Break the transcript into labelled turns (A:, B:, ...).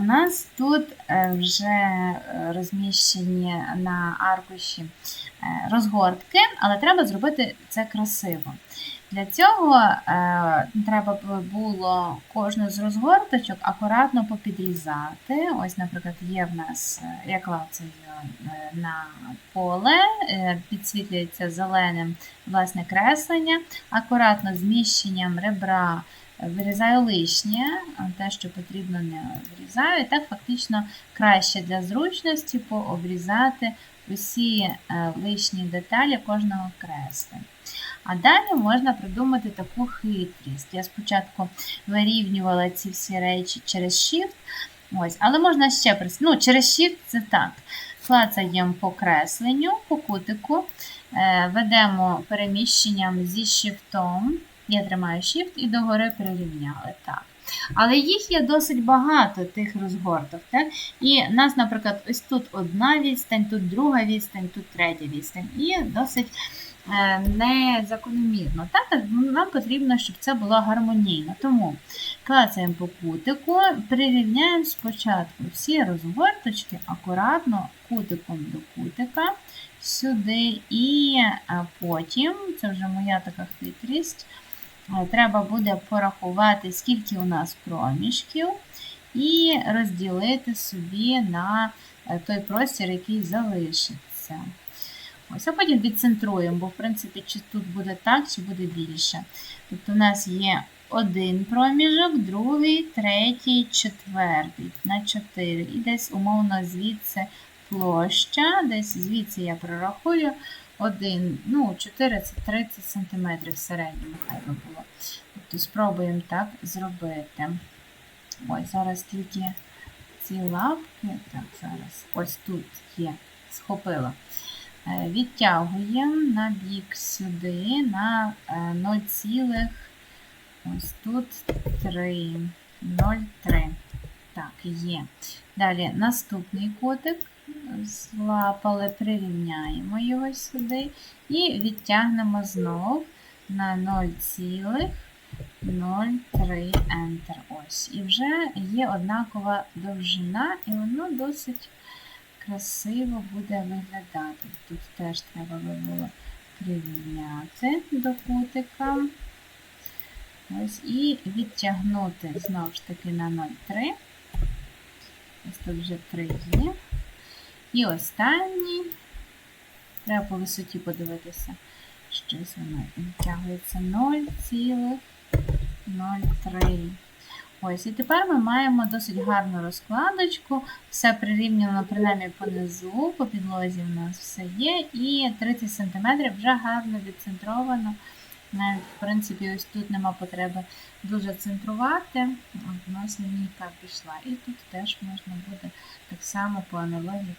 A: У нас тут е, вже е, розміщені на аркуші е, розгортки, але треба зробити це красиво. Для цього треба було кожну з розгорточок акуратно попідрізати. Ось, наприклад, є в нас, я клацаю е, на поле, підсвітлюється зеленим власне креслення, акуратно зміщенням ребра вирізаю лишнє, те, що потрібно, не вирізаю. І так фактично краще для зручності пообрізати усі е, лишні деталі кожного кресла. А далі можна придумати таку хитрість. Я спочатку вирівнювала ці всі речі через Shift, ось, але можна ще прис- ну, через Shift це так. Клацаємо по кресленню, по кутику, е, ведемо переміщенням зі шифтом. Я тримаю Shift і догори прирівняли. Так. Але їх є досить багато, тих розгорток. Так? І нас, наприклад, ось тут одна відстань, тут друга відстань, тут третя відстань. І досить е, незакономірно. Так? Нам потрібно, щоб це було гармонійно. Тому клацаємо по кутику, прирівняємо спочатку всі розгорточки акуратно кутиком до кутика сюди, і е, потім, це вже моя така хитрість. Е, Треба буде порахувати, скільки у нас проміжків, і розділити собі на е, той простір, який залишиться. Ось, а потім відцентруємо, бо, в принципі, чи тут буде так, чи буде більше. Тобто, у нас є один проміжок, другий, третій, четвертий на 4. І десь, умовно, звідси площа, десь звідси я прорахую. Один, ну, 4 це 30 см в середньому хай би було. Тобто спробуємо так зробити. Ось, зараз тільки ці лапки. Так, зараз ось тут є, схопила. Е, Відтягуємо на бік сюди на е, 0, ось тут 3, 0,3. Так, є. Далі наступний котик злапали, прирівняємо його сюди і відтягнемо знов на 0,03 Enter. Ось. І вже є однакова довжина, і воно досить красиво буде виглядати. Тут теж треба було прирівняти до кутика. Ось, і відтягнути знову ж таки на 0,3. Ось тут вже 3 є. І останній. Треба по висоті подивитися. Щось воно відтягується 0,03. Ось, і тепер ми маємо досить гарну розкладочку. Все прирівняно, принаймні понизу, по підлозі в нас все є. І 30 см вже гарно відцентровано. Навіть, в принципі, ось тут нема потреби дуже центрувати. От у нас лінійка пішла. І тут теж можна буде так само по аналогії.